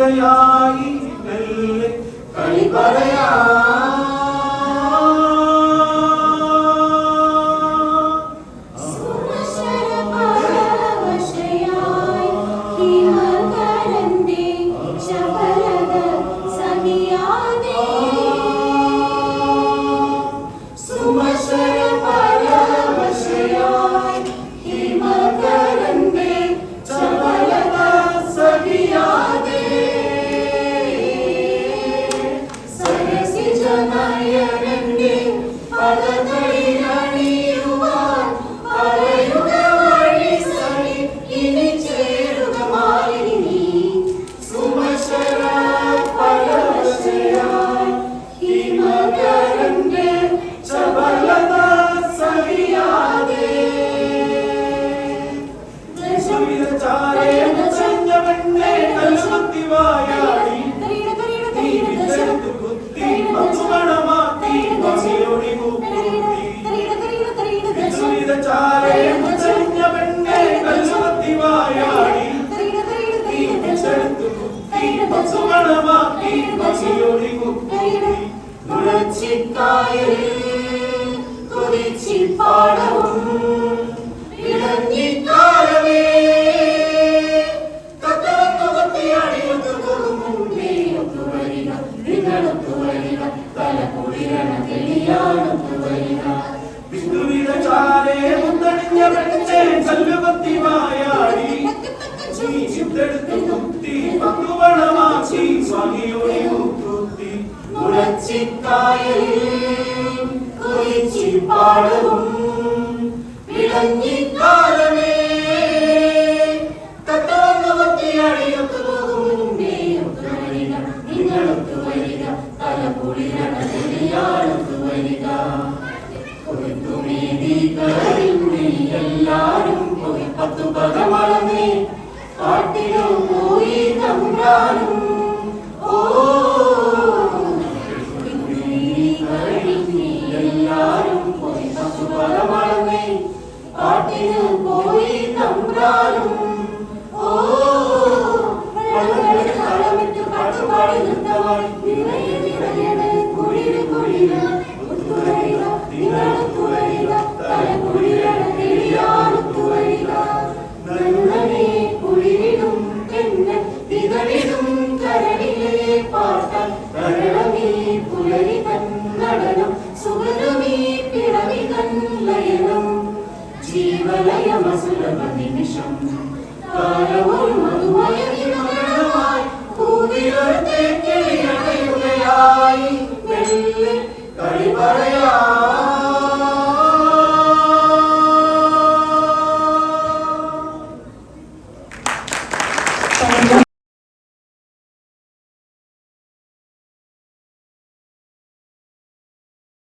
கருணையாய் மெல்ல கழிப்பறையாய் ദേശമായ കുറിച്ചിക്കായലിൽ കുറിച്ചിപ്പാടവും ഇടഞ്ഞിക്കാലമേ ചാരേ മുത്തടിഞ്ഞ പെട്ടേ ചൊല്ലുക കുളിക്കായൽ കുളിച്ചി പാടവും വിളഞ്ഞിക്കാലമേ തത്തവത്തിയാടിയൊക്കെ പോകും. മുമ്പേ ഒക്കെ വരിക നിങ്ങളൊക്കെ വരിക തല കുളിരണയാളൊക്കെ വരിക. എല്ലാരും പോയി പത്തു പകമളന്നേ പാട്ടിലും പോയി തമ്പ്രാനും. ഓ കാട്ടിനു പോയി തമ്പ്രാനും. ഓ കളമിട്ട് പാട്ടുപാടി നൃത്തമായി നിറയെ നിറയത് കുഴിര് సన్నిలయనం జీవలయమసులభ నిమిషం కాలవోర్ మధుమయ విమరణమాయ్ పూవిలొడు